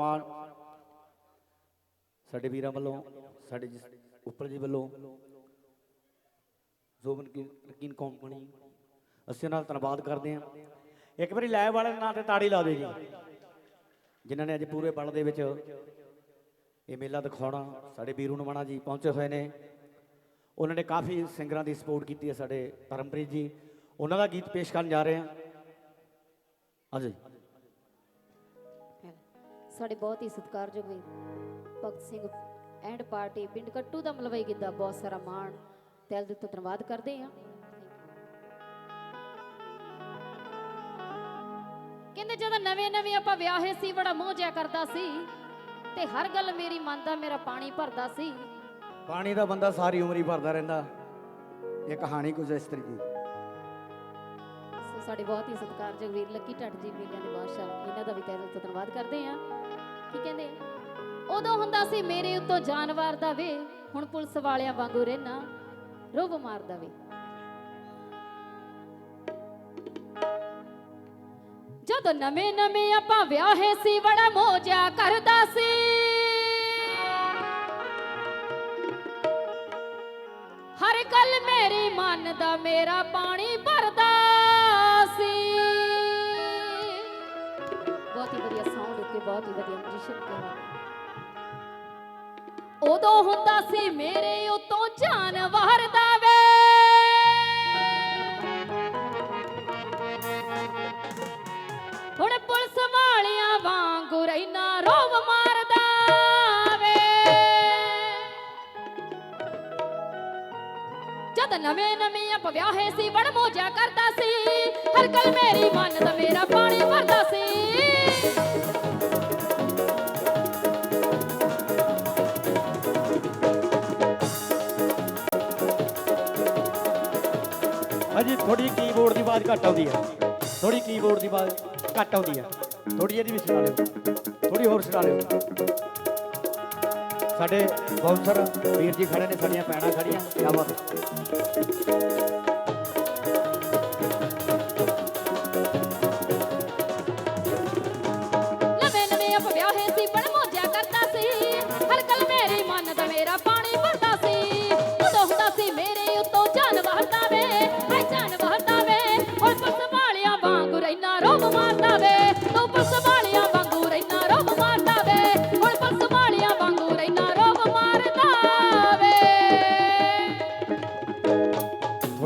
ਮਾਨ ਸਾਡੇ ਵੀਰਾਂ ਵੱਲੋਂ, ਸਾਡੇ ਜਿਸ ਉੱਪਰ ਜੀ ਵੱਲੋਂ ਜ਼ੋਬਨ ਕੀ ਰਕੀਨ ਕੰਪਨੀ ਅਸੀਂ ਉਹਨਾਂ ਦਾ ਧੰਨਵਾਦ ਕਰਦੇ ਹਾਂ। ਇੱਕ ਵਾਰੀ ਲੈਬ ਵਾਲੇ ਨਾਂ ਤੇ ਤਾੜੀ ਲਾ ਦਿਓ ਜੀ, ਜਿਨ੍ਹਾਂ ਨੇ ਅੱਜ ਪੂਰੇ ਪਲ ਦੇ ਵਿੱਚ ਇਹ ਮੇਲਾ ਦਿਖਾਉਣਾ, ਸਾਡੇ ਵੀਰੂ ਨਮਾਣਾ ਜੀ ਪਹੁੰਚੇ ਹੋਏ ਨੇ। ਉਹਨਾਂ ਨੇ ਕਾਫੀ ਸਿੰਗਰਾਂ ਦੀ ਸਪੋਰਟ ਕੀਤੀ ਹੈ ਸਾਡੇ ਧਰਮਪ੍ਰੀਤ ਜੀ। ਉਹਨਾਂ ਦਾ ਗੀਤ ਪੇਸ਼ ਕਰਨ ਜਾ ਰਹੇ ਹਾਂ। ਹਾਂਜੀ ਸਾਡੇ ਬਹੁਤ ਹੀ ਸਤਿਕਾਰਯੋਗ ਵੀ ਭਗਤ ਸਿੰਘ ਐਂਡ ਪਾਰਟੀ ਪਿੰਡ ਕੱਟੂ ਦਾ ਮਲਵਈ ਗਿੱਧਾ ਬਹੁਤ ਸਾਰਾ ਮਾਣ ਦਿਲ ਦੇ ਤੋਂ ਧੰਨਵਾਦ ਕਰਦੇ ਹਾਂ। ਕਹਿੰਦੇ ਜਦੋਂ ਨਵੇਂ ਨਵੇਂ ਆਪਾਂ ਵਿਆਹੇ ਸੀ ਬੜਾ ਮੋਹ ਜਿਆ ਕਰਦਾ ਸੀ ਤੇ ਹਰ ਗੱਲ ਮੇਰੀ ਮਨ ਦਾ ਮੇਰਾ ਪਾਣੀ ਭਰਦਾ ਸੀ। ਪਾਣੀ ਦਾ ਬੰਦਾ ਸਾਰੀ ਉਮਰ ਹੀ ਭਰਦਾ ਰਹਿੰਦਾ। ਇਹ ਕਹਾਣੀ ਕੁਝ ਇਸ ਤਰੀਕੇ ਦੀ। ਸਾਡੇ ਬਹੁਤ ਹੀ ਸਤਿਕਾਰਯੋਗ ਵੀਰ ਲੱਕੀ ਢੱਟ ਜੀ ਮੇਲਿਆਂ ਦੇ ਬਾਦਸ਼ਾਹ ਇਹਨਾਂ ਦਾ ਵੀ ਤਹਿ ਦਿਲ ਤੋਂ ਧੰਨਵਾਦ ਕਰਦੇ ਹਾਂ। ਕੀ ਕਹਿੰਦੇ? ਉਦੋਂ ਹੁੰਦਾ ਸੀ ਮੇਰੇ ਉੱਤੋਂ ਜਾਨਵਰ ਦਾ ਵੇ, ਹੁਣ ਪੁਲਿਸ ਵਾਲਿਆਂ ਵਾਂਗੂ ਰਹਿਣਾ ਰੋਬ ਮਾਰਦਾ ਵੇ ਜਦੋਂ ਨਵੇਂ ਨਵੇਂ ਆਪਾਂ ਵਿਆਹੇ ਸੀ, ਬੜਾ ਮੋਜਾ ਕਰਦਾ ਸੀ। ਹਰ ਗੱਲ ਮੇਰੀ ਮਨ ਦਾ ਮੇਰਾ ਪਾਣੀ ਭਰਦਾ ਵਧੀਆ ਬਹੁਤ ਹੀ ਵਧੀਆ ਮਿਊਜ਼ੀਸ਼ੀਅਨ ਕਿਹਾ ਉਦੋਂ ਹੁੰਦਾ ਸੀ ਮੇਰੇ ਉਤੋਂ ਜਾਨਵਰ ਦਾ ਵੇ ਹੁਣ ਪੁਲਿਸ ਵਾਲਿਆਂ ਵਾਂਗੂ ਰਹਿਣਾ ਰੋਵ ਮਾਰਦਾ ਵੇ ਜਦ ਨਵੇਂ ਨਵੇਂ ਆਪ ਵਿਆਹੇ ਸੀ ਬੜ ਮੋਜਾ ਕਰਦਾ ਸੀ, ਹਰ ਗੱਲ ਮੇਰੀ ਮਨ ਦਾ ਮੇਰਾ ਪਾਣੀ ਭਰਦਾ ਸੀ। ਹਾਂਜੀ ਥੋੜੀ ਕੀਬੋਰਡ ਦੀ ਆਵਾਜ਼ ਘੱਟ ਆਉਂਦੀ ਹੈ। ਥੋੜੀ ਕੀਬੋਰਡ ਦੀ ਆਵਾਜ਼ ਘੱਟ ਆਉਂਦੀ ਹੈ। ਥੋੜੀ ਇਹਦੀ ਵੀ ਸੁਣਾ ਲਿਓ ਥੋੜੀ ਹੋਰ ਸੁਣਾ ਲਿਓ ਸਾਡੇ ਬਾਉਂਸਰ ਵੀਰ ਜੀ ਖੜੇ ਨੇ, ਸਾਡੀਆਂ ਪੈਣਾ ਖੜੀਆਂ। ਕਿਆ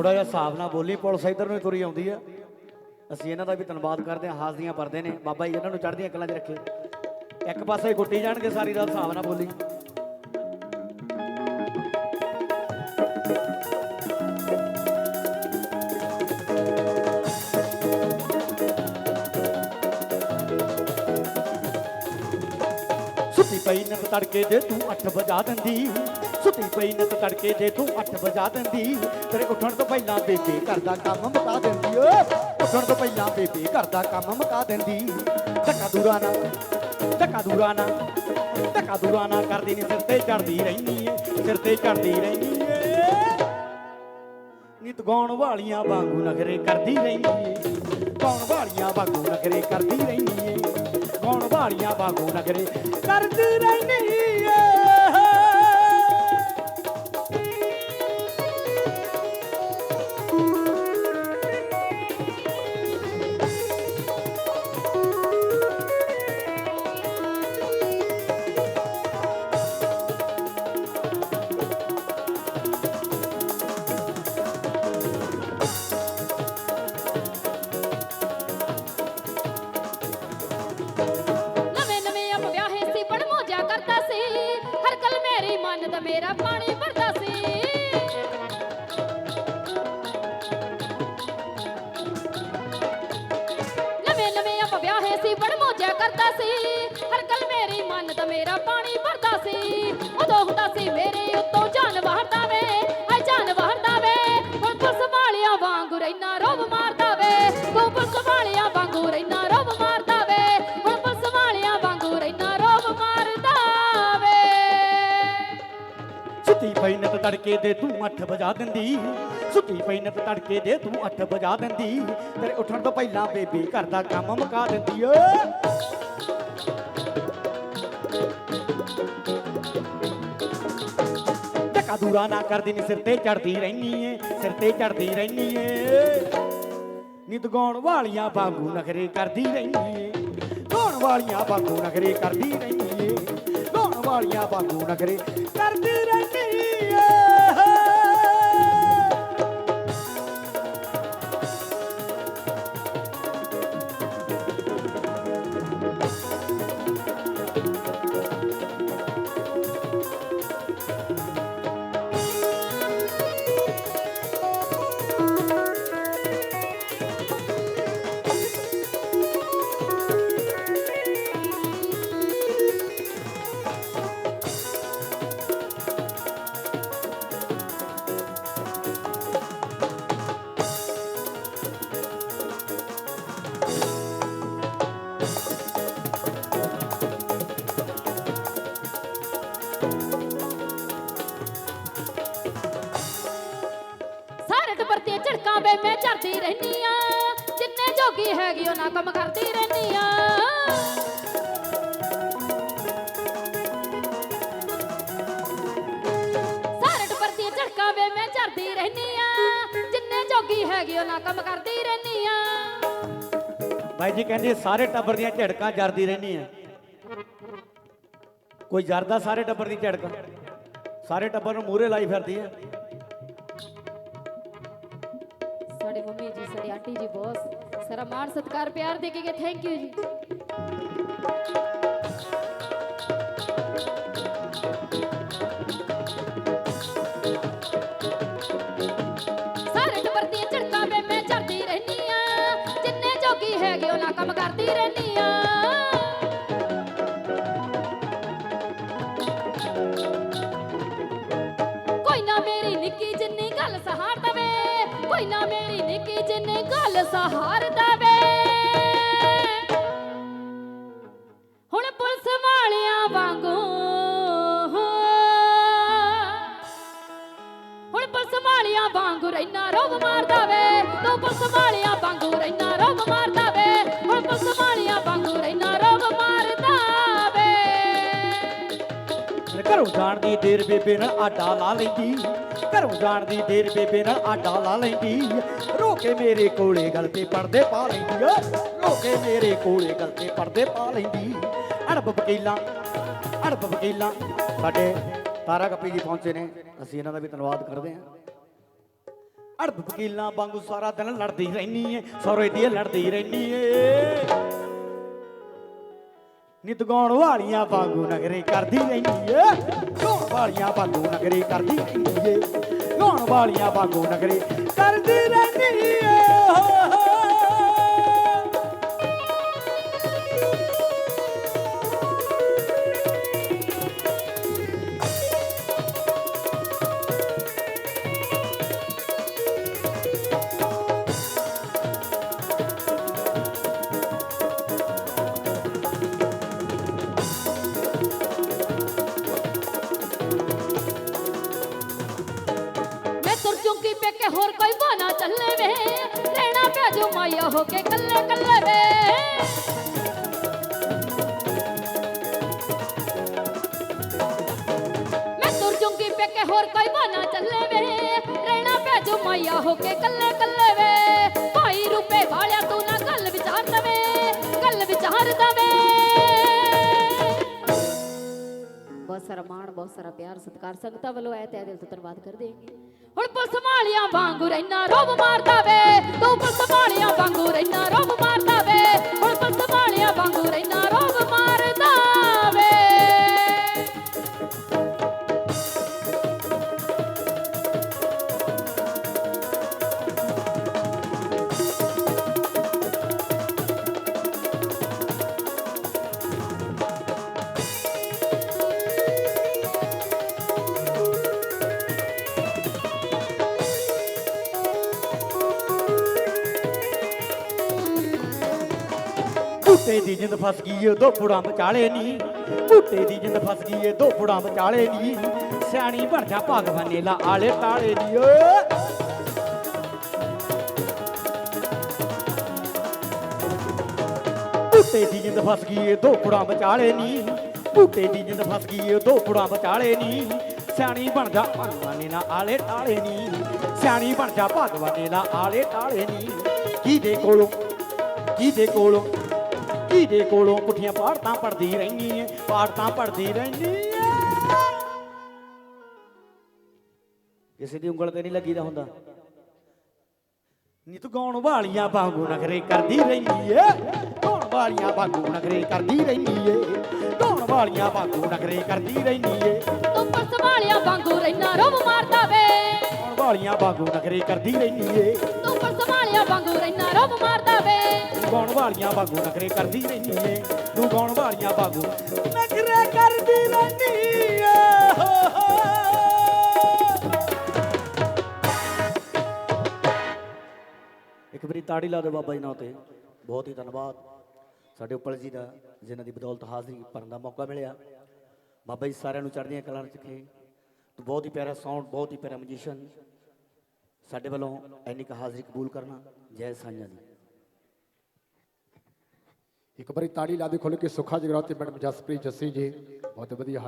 ਥੋੜਾ ਜਿਹਾ ਹਿਸਾਬ ਨਾਲ ਬੋਲੀ, ਪੁਲਿਸ ਇੱਧਰ ਨੂੰ ਹੀ ਤੁਰੀ ਆਉਂਦੀ ਆ। ਅਸੀਂ ਇਹਨਾਂ ਦਾ ਵੀ ਧੰਨਵਾਦ ਕਰਦੇ ਹਾਂ ਹਾਜ਼ਰੀਆਂ ਭਰਦੇ ਨੇ। ਬਾਬਾ ਜੀ, ਇਹਨਾਂ ਨੂੰ ਚੜ੍ਹਦੀਆਂ ਕਲਾਂ 'ਚ ਰੱਖੇ। ਇੱਕ ਪਾਸੇ ਗੁੱਟੀ ਜਾਣਗੇ ਸਾਰੀ ਦਾ ਹਿਸਾਬ ਨਾਲ ਬੋਲੀ। ਸੁੱਤੀ ਪਈ ਨਤ ਤੜਕੇ ਦੇ ਤੂੰ 8 ਵਜਾ ਦਿੰਦੀ। ਸੁੱਤੀ ਪਈ ਨਤ ਤੜਕੇ ਦੇ ਤੂੰ 8 ਵਜਾ ਦਿੰਦੀ, ਤੇਰੇ ਉੱਠਣ ਤੋਂ ਪਹਿਲਾਂ ਬੇਬੇ ਘਰ ਦਾ ਕੰਮ ਮੁਕਾ ਦਿੰਦੀ ਓ। ਉੱਠਣ ਤੋਂ ਪਹਿਲਾਂ ਬੇਬੇ ਘਰ ਦਾ ਕੰਮ ਮੁਕਾ ਦਿੰਦੀ। ਧੱਕਾ ਦੂਰਾ ਨਾ, ਧੱਕਾ ਦੂਰਾ ਨਾ, ਧੱਕਾ ਦੂਰਾ ਨਾ ਕਰਦੀ ਨੀ, ਸਿਰ ਤੇ ਚੜਦੀ ਰਹਿਨੀ ਏ, ਸਿਰ ਤੇ ਚੜਦੀ ਰਹਿਨੀ ਏ। ਨਿਤ ਗਾਉਣ ਵਾਲੀਆਂ ਵਾਂਗੂ ਨਖਰੇ ਕਰਦੀ ਰਹਿੰਦੀ ਏ। ਗਾਉਣ ਵਾਲੀਆਂ ਵਾਂਗੂ ਨਖਰੇ ਕਰਦੀ ਰਹਿੰਦੀ ਏ। ਗਾਉਣ ਵਾਲੀਆਂ ਵਾਂਗੂ ਨਖਰੇ ਕਰਦੀ ਰਹਿੰਦੀ ਸੀ। ਹਰ ਗੱਲ ਮੇਰੀ ਮਨ ਦਾ ਮੇਰਾ ਪਾਣੀ ਭਰਦਾ ਸੀ। ਉਦੋਂ ਹੁੰਦਾ ਸੀ ਮੇਰੇ ਉੱਤੋਂ ਜਾਨ ਵਹਦਾ ਵੇ ਹਾਏ ਜਾਨ ਵਹਦਾ ਵੇ ਹੁਣ ਪੁਲਿਸ ਵਾਲਿਆਂ ਵਾਂਗੂ ਰਹਿਣਾ ਰੋਬ ਮਾਰਦਾ ਵੇ ਤੂੰ ਪੁਲਿਸ ਵਾਲਿਆਂ ਵਾਂਗੂ ਰਹਿਣਾ ਰੋਬ ਮਾਰਦਾ ਵੇ ਹੁਣ ਪੁਲਿਸ ਵਾਲਿਆਂ ਵਾਂਗੂ ਰਹਿਣਾ ਰੋਬ ਮਾਰਦਾ ਵੇ ਸੁੱਤੀ ਪਈ ਨਤ ਤੜਕੇ ਦੇ ਤੂੰ 8 ਵਜਾ ਦਿੰਦੀ। ਸੁੱਤੀ ਪਈ ਨਤ ਤੜਕੇ ਦੇ ਤੂੰ 8 ਵਜਾ ਦਿੰਦੀ। ਤੇਰੇ ਉੱਠਣ ਤੋਂ ਪਹਿਲਾਂ ਬੇਬੀ ਘਰ ਦਾ ਕੰਮ ਮੁਕਾ ਦਿੰਦੀ ਓ ਧੱਕਾ ਦੂਰਾ ਨਾ ਕਰਦੀ ਨੀ, ਸਿਰ ਤੇ ਚੜਦੀ ਰਹਿਨੀ ਏ, ਸਿਰ ਤੇ ਚੜਦੀ ਰਹਿਨੀ ਏ। ਨਿਤ ਗਾਉਣ ਵਾਲੀਆਂ ਵਾਂਗੂ ਨਖਰੇ ਕਰਦੀ ਰਹਿਨੀ ਏ। ਗਾਉਣ ਵਾਲੀਆਂ ਵਾਂਗੂ ਨਖਰੇ ਕਰਦੀ ਰਹਿਨੀ ਏ। ਗਾਉਣ ਵਾਲੀਆਂ ਵਾਂਗੂ ਨਖਰੇ ਕਰਦੀ ਰਹਿਨੀ ਵੇ ਰਹਿਨੀ ਆ। ਜਿੰਨੇ ਜੋਗੀ ਹੈਗੀ ਉਹਨਾਂ ਕੰਮ ਕਰਦੀ ਰਹਿਨੀ ਆ। ਸਾਰੇ ਟੱਬਰ ਤੇ ਝੜਕਾਂ ਵੇ ਮੈਂ ਚੜਦੀ ਰਹਿਨੀ ਆ। ਜਿੰਨੇ ਜੋਗੀ ਹੈਗੀ ਉਹਨਾਂ ਕੰਮ ਕਰਦੀ ਰਹਿਨੀ ਆ। ਬਾਈ ਜੀ ਕਹਿੰਦੀ ਸਾਰੇ ਟੱਬਰ ਦੀਆਂ ਝੜਕਾਂ ਜਰਦੀ ਰਹਿੰਦੀ ਆ। ਕੋਈ ਜਰਦਾ ਸਾਰੇ ਟੱਬਰ ਦੀ ਝੜਕਾਂ? ਸਾਰੇ ਟੱਬਰ ਨੂੰ ਮੂਹਰੇ ਲਾਈ ਫਿਰਦੀ ਆ। ਸਾਡੇ ਮੰਮੀ ਜੀ, ਸਾਡੇ ਆਂਟੀ ਜੀ ਬਹੁਤ ਸਾਰਾ ਮਾਣ ਸਤਿਕਾਰ, ਪਿਆਰ ਦੇ ਕੇ ਗਏ। ਥੈਂਕ ਯੂ ਜੀ। ਸਾਰੇ ਟੱਬਰ ਦੀਆਂ ਝੜਕਾਂ ਵੇ ਮੈਂ ਚੜਦੀ ਰਹਿਨੀ ਆ। ਜਿੰਨੇ ਜੋਗੀ ਹੈਗੇ ਉਹਨਾਂ ਕੰਮ ਕਰਦੀ ਰਹਿਨੀ ਆ। ਕੋਈ ਨਾ ਮੇਰੀ ਨਿੱਕੀ ਜਿੰਨੀ ਗੱਲ ਸਹਾਰ ਦਵੇ, ਕੋਈ ਨਾ ਮੇਰੀ ਨਿੱਕੀ ਜਿੰਨੀ ਗੱਲ ਸਹਾਰਦਾ ਘਰੋਂ ਜਾਣ ਦੀ ਦੇਰ ਬੇਬੇ ਨਾਲ ਆਡਾ ਲਾ ਲੈਂਦੀ। ਘਰੋਂ ਜਾਣ ਦੀ ਦੇਰ ਬੇਬੇ ਨਾਲ ਆਡਾ ਲਾ ਲੈਂਦੀ। ਰੋ ਕੇ ਮੇਰੇ ਕੋਲੇ ਗਲ ਤੇ ਪਰਦੇ ਪਾ ਲੈਂਦੀ ਰੋ ਕੇ ਮੇਰੇ ਕੋਲੇ ਗਲ ਤੇ ਪਰਦੇ ਪਾ ਲੈਂਦੀ। ਅੜਬ ਵਕੀਲਾਂ ਅੜਬ ਵਕੀਲਾਂ। ਸਾਡੇ ਤਾਰਾ ਕੱਪੀ ਜੀ ਪਹੁੰਚੇ ਨੇ। ਅਸੀਂ ਇਹਨਾਂ ਦਾ ਵੀ ਧੰਨਵਾਦ ਕਰਦੇ ਹਾਂ। ਅੜਬ ਵਕੀਲਾਂ ਵਾਂਗੂ ਸਾਰਾ ਦਿਨ ਲੜਦੀ ਰਹਿਨੀ ਏ ਸੌਰੇ ਦੀ ਲੜਦੀ ਰਹਿਨੀ ਏ। ਨਿਤ ਗਾਉਣ ਵਾਲੀਆਂ ਵਾਂਗੂ ਨਗਰੇ ਕਰਦੀ ਰਹਿੰਦੀ ਏ। ਗਾਉਣ ਵਾਲੀਆਂ ਵਾਂਗੂ ਨਗਰੇ ਕਰਦੀ ਰਹਿੰਦੀ ਏ। ਗਾਉਣ ਵਾਲੀਆਂ ਵਾਂਗੂ ਨਗਰੇ ਕਰਦੀ ਰਹਿੰਦੀ ਏ। ਹੋ ਕੇ ਕੱਲੇ ਕੱਲੇ ਵੇ ਮੈਂ ਤੁਰ ਚੁੰਕੀ ਪੇਕੇ, ਹੋਰ ਕੋਈ ਬਹਾਨਾ ਚੱਲੇ ਵੇ। ਰਹਿਣਾ ਪਿਆ ਜੋ ਮਾਇਆ ਹੋ ਕੇ ਕੱਲੇ ਕੱਲੇ ਵੇ। ਭਾਈ ਰੁਪਏ ਵਾਲਿਆ, ਤੂੰ ਨਾ ਗੱਲ ਵਿਚਾਰ ਦਵੇ, ਗੱਲ ਵਿਚਾਰ ਦਵੇ। ਬਹੁਤ ਸਾਰਾ ਮਾਣ, ਬਹੁਤ ਸਾਰਾ ਪਿਆਰ, ਸਤਿਕਾਰ, ਸੰਗਤਾਂ ਵੱਲੋਂ ਆਇਆ ਤੇ ਦਿਲ ਤੋਂ ਧੰਨਵਾਦ ਕਰਦੇ ਹਾਂ। ਹੁਣ ਪੁਲਿਸ ਵਾਲਿਆਂ ਵਾਂਗੂ ਰਹਿਣਾ ਰੋਬ ਮਾਰਦਾ ਵੇ ਤੂੰ ਪੁਲਿਸ ਵਾਲਿਆਂ ਵਾਂਗੂ ਰਹਿਣਾ। ਬੂਟੇ ਦੀ ਜਿੰਦ ਫਸ ਗਈ ਏ, ਦੋ ਫੁੜਾਂ ਵਿਚਾਲੇ ਨੀ। ਬੂਟੇ ਦੀ ਜਿੰਦ ਫਸ ਗਈ ਏ, ਦੋ ਫੁੜਾਂ ਵਿਚਾਲੇ ਨੀ। ਸਿਆਣੀ ਬਣ ਜਾ ਭਗਵਾਨੇ ਲਾ ਆਲੇ ਤਾਲੇ ਨੀ ਓਏ ਬੂਟੇ ਦੀ ਜਿੰਦ ਫਸ ਗਈ ਏ, ਦੋ ਫੁੜਾਂ ਵਿਚਾਲੇ ਨੀ। ਬੂਟੇ ਦੀ ਜਿੰਦ ਫਸ ਗਈ ਓ ਦੋ ਫੁੜਾਂ ਵਿਚਾਲੇ ਨੀ। ਸਿਆਣੀ ਬਣ ਜਾ ਭਗਵਾਨੇ ਨਾ ਆਲੇ ਟਾਲੇ ਨੀ। ਸਿਆਣੀ ਬਣ ਜਾ ਭਗਵਾਨੇ ਨਾ ਆਲੇ ਟਾਲੇ ਨੀ। ਕਿਹਦੇ ਕੋਲੋਂ? ਕਿਹਦੇ ਕੋਲੋਂ? ਕਿਹਦੇ ਕੋਲੋਂ ਪੁੱਠੀਆਂ ਪਾੜਤਾਂ ਪੜਦੀ ਰਹਿਨੀ ਏ ਪਾੜਤਾਂ ਪੜਦੀ ਰਹਿਨੀ ਏ ਕਿਸੇ ਦੀ ਉਂਗਲ ਤੇ ਨਹੀਂ ਲੱਗੀਦਾ ਹੁੰਦਾ। ਨੀ ਤੂੰ ਗਾਉਣ ਵਾਲੀਆਂ ਵਾਂਗੂ ਨਖਰੇ ਕਰਦੀ ਰਹਿੰਦੀ ਏ। ਗਾਉਣ ਵਾਲੀਆਂ ਵਾਂਗੂ ਨਖਰੇ ਕਰਦੀ ਰਹਿੰਦੀ ਏ। ਗਾਉਣ ਵਾਲੀਆਂ ਵਾਂਗੂ ਨਖਰੇ ਕਰਦੀ ਰਹਿਨੀ ਏ। ਤੂੰ ਪਰ ਸੰਭਾਲਿਆ ਵਾਂਗੂ ਰਹਿਣਾ ਰੋਬ ਮਾਰਦਾ ਵਾਲੀਆਂ ਵਾਂਗੂ ਨਖਰੇ ਕਰਦੀ ਰਹਿਨੀ ਏ। ਤੂੰ ਪਰ ਸੰਭਾਲਿਆ ਵਾਂਗੂ ਰਹਿਣਾ ਰੋਬ ਮਾਰਦਾ ਵੇ। ਤੂੰ ਗਾਉਣ ਵਾਲੀਆਂ ਵਾਂਗੂ ਨਖਰੇ ਕਰਦੀ ਰਹਿਨੀ ਏ। ਤੂੰ ਗਾਉਣ ਵਾਲੀਆਂ ਵਾਂਗੂ ਨਖਰੇ ਕਰਦੀ ਰਹਿਨੀ ਏ। ਹੋ ਇੱਕ ਵਾਰੀ ਤਾੜੀ ਲਾ ਦਿਓ ਬਾਬਾ ਜੀ ਨਾਲ ਤੇ। ਬਹੁਤ ਹੀ ਧੰਨਵਾਦ। ਸਾਡੇ ਉੱਪਲ ਜੀ ਦਾ ਜਿਨ੍ਹਾਂ ਦੀ ਬਦੌਲਤ ਹਾਜ਼ਰੀ ਭਰਨ ਦਾ ਮੌਕਾ ਮਿਲਿਆ। ਬਾਬਾ ਜੀ ਸਾਰਿਆਂ ਨੂੰ ਚੜ੍ਹਦੀਆਂ ਕਲਾਂ ਚ ਰੱਖੇ। ਤੂੰ ਬਹੁਤ ਹੀ ਪਿਆਰਾ ਸਾਊਂਡ ਬਹੁਤ ਹੀ ਪਿਆਰਾ ਮਿਊਜ਼ੀਸ਼ੀਅਨ ਸਾਡੇ ਵੱਲੋਂ ਐਨੀ ਕੁ ਹਾਜ਼ਰੀ ਕਬੂਲ ਕਰਨਾ ਜੈ ਸਾਈਆਂ ਦੀ ਇੱਕ ਵਾਰੀ ਤਾੜੀ ਲਾ ਦੇ ਖੁੱਲ ਕੇ ਸੁੱਖਾ ਜਗਰਾਤੇ ਮੈਡਮ ਜਸਪ੍ਰੀਤ ਜੱਸੀ ਜੀ, ਬਹੁਤ ਵਧੀਆ